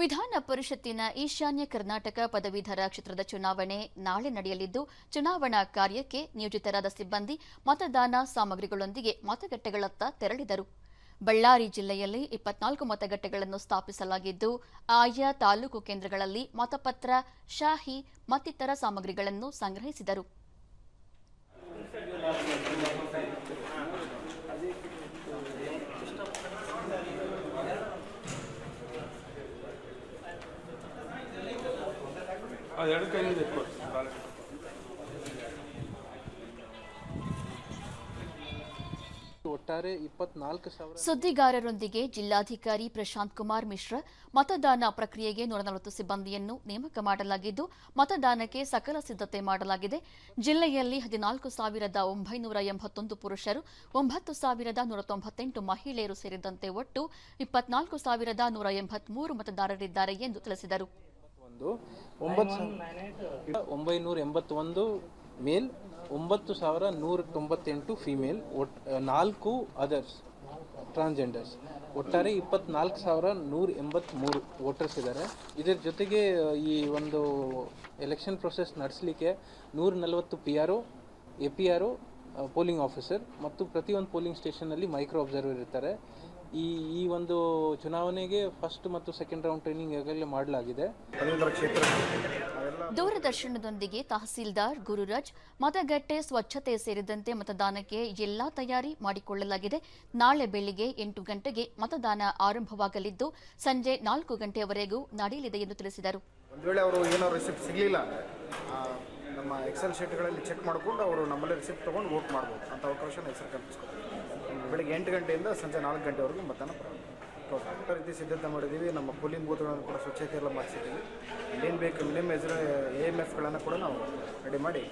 ವಿಧಾನ ಪರಿಷತ್ತಿನ ಈಶಾನ್ಯ ಕರ್ನಾಟಕ ಪದವೀಧರ ಕ್ಷೇತ್ರದ ಚುನಾವಣೆ ನಾಳೆ ನಡೆಯಲಿದ್ದು, ಚುನಾವಣಾ ಕಾರ್ಯಕ್ಕೆ ನಿಯೋಜಿತರಾದ ಸಿಬ್ಬಂದಿ ಮತದಾನ ಸಾಮಗ್ರಿಗಳೊಂದಿಗೆ ಮತಗಟ್ಟೆಗಳತ್ತ ತೆರಳಿದರು. ಬಳ್ಳಾರಿ ಜಿಲ್ಲೆಯಲ್ಲಿ ಇಪ್ಪತ್ನಾಲ್ಕು ಮತಗಟ್ಟೆಗಳನ್ನು ಸ್ಥಾಪಿಸಲಾಗಿದ್ದು, ಆಯಾ ತಾಲೂಕು ಕೇಂದ್ರಗಳಲ್ಲಿ ಮತಪತ್ರ, ಶಾಹಿ ಮತ್ತಿತರ ಸಾಮಗ್ರಿಗಳನ್ನು ಸಂಗ್ರಹಿಸಿದರು. ಅದೆರಡು ಕೈಯಿಂದ ಇಟ್ಕೊಡಿ ಒಟ್ಟಾರೆ ಇಪ್ಪತ್ನಾಲ್ಕು ಸಾವಿರ ಸುದ್ದಿಗಾರರೊಂದಿಗೆ ಜಿಲ್ಲಾಧಿಕಾರಿ ಪ್ರಶಾಂತ್ ಕುಮಾರ್ ಮಿಶ್ರಾ ಮತದಾನ ಪ್ರಕ್ರಿಯೆಗೆ ನೂರ ನಲವತ್ತು ಸಿಬ್ಬಂದಿಯನ್ನು ನೇಮಕ ಮಾಡಲಾಗಿದ್ದು ಮತದಾನಕ್ಕೆ ಸಕಲ ಸಿದ್ಧತೆ ಮಾಡಲಾಗಿದೆ. ಜಿಲ್ಲೆಯಲ್ಲಿ ಹದಿನಾಲ್ಕು ಸಾವಿರದ ಒಂಬೈನೂರ ಎಂಬತ್ತೊಂದು ಪುರುಷರು ಒಂಬತ್ತು ಸಾವಿರದ ನೂರ ತೊಂಬತ್ತೆಂಟು ಮಹಿಳೆಯರು ಸೇರಿದಂತೆ ಒಟ್ಟು ಇಪ್ಪತ್ನಾಲ್ಕು ಸಾವಿರದ ನೂರ ಎಂಬತ್ಮೂರು ಮತದಾರರಿದ್ದಾರೆ ಎಂದು ತಿಳಿಸಿದರು. ಒಂದು ಒಂಬತ್ತು ಒಂಬೈನೂರ ಎಂಬತ್ತೊಂದು ಮೇಲ್, ಒಂಬತ್ತು ಸಾವಿರ ನೂರ ತೊಂಬತ್ತೆಂಟು ಫಿಮೇಲ್, ಒಟ್ ನಾಲ್ಕು ಅದರ್ಸ್, ಟ್ರಾನ್ಸ್ಜೆಂಡರ್ಸ್. ಒಟ್ಟಾರೆ ಇಪ್ಪತ್ನಾಲ್ಕು ಸಾವಿರ ನೂರ ಎಂಬತ್ತ್ಮೂರು ವೋಟರ್ಸ್ ಇದ್ದಾರೆ ಇದರ ಜೊತೆಗೆ ಈ ಒಂದು ಎಲೆಕ್ಷನ್ ಪ್ರೊಸೆಸ್ ನಡೆಸಲಿಕ್ಕೆ ನೂರ ನಲವತ್ತು P R O, A P R polling officer ಮತ್ತು ಪ್ರತಿಯೊಂದು ಪೋಲಿಂಗ್ ಸ್ಟೇಷನಲ್ಲಿ ಮೈಕ್ರೋ ಅಬ್ಸರ್ವರ್ ಇರ್ತಾರೆ. ಈ ಈ ಒಂದು ಚುನಾವಣೆಗೆ ಫಸ್ಟ್ ಮತ್ತು ಸೆಕೆಂಡ್ ರೌಂಡ್ ಟ್ರೈನಿಂಗ್ ಈಗಾಗಲೇ ಮಾಡಲಾಗಿದೆ. ದೂರದರ್ಶನದೊಂದಿಗೆ ತಹಸೀಲ್ದಾರ್ ಗುರುರಾಜ್ ಮತಗಟ್ಟೆ ಸ್ವಚ್ಛತೆ ಸೇರಿದಂತೆ ಮತದಾನಕ್ಕೆ ಎಲ್ಲಾ ತಯಾರಿ ಮಾಡಿಕೊಳ್ಳಲಾಗಿದೆ. ನಾಳೆ ಬೆಳಿಗ್ಗೆ ಎಂಟು ಗಂಟೆಗೆ ಮತದಾನ ಆರಂಭವಾಗಲಿದ್ದು ಸಂಜೆ ನಾಲ್ಕು ಗಂಟೆಯವರೆಗೂ ನಡೆಯಲಿದೆ ಎಂದು ತಿಳಿಸಿದರು. ನಮ್ಮ ಎಕ್ಸೆಲ್ ಶೀಟ್ಗಳಲ್ಲಿ ಚೆಕ್ ಮಾಡಿಕೊಂಡು ಅವರು ನಮ್ಮಲ್ಲೇ ರಿಸಿಪ್ಟ್ ತೊಗೊಂಡು ವೋಟ್ ಮಾಡ್ಬೋದು ಅಂತ ಅವಕಾಶ ಹೆಸರು ಕಲ್ಪಿಸ್ಕೊತೀವಿ ಬೆಳಗ್ಗೆ ಎಂಟು ಗಂಟೆಯಿಂದ ಸಂಜೆ ನಾಲ್ಕು ಗಂಟೆವರೆಗೂ ಮತದಾನ ಪ್ರಾರಂಭ. ರೀತಿ ಸಿದ್ಧತೆ ಮಾಡಿದ್ದೀವಿ, ನಮ್ಮ ಪೋಲಿಂಗ್ ಬೂತ್ಗಳನ್ನು ಕೂಡ ಸ್ವಚ್ಛತೆ ಎಲ್ಲ ಮಾಡಿಸಿದ್ದೀವಿ. ಏನು ಬೇಕು ಮಿನಿಮಮ್ ಹೆಸರು ಎ ಎಂ ಎಫ್ಗಳನ್ನು ಕೂಡ ನಾವು ರೆಡಿ ಮಾಡಿ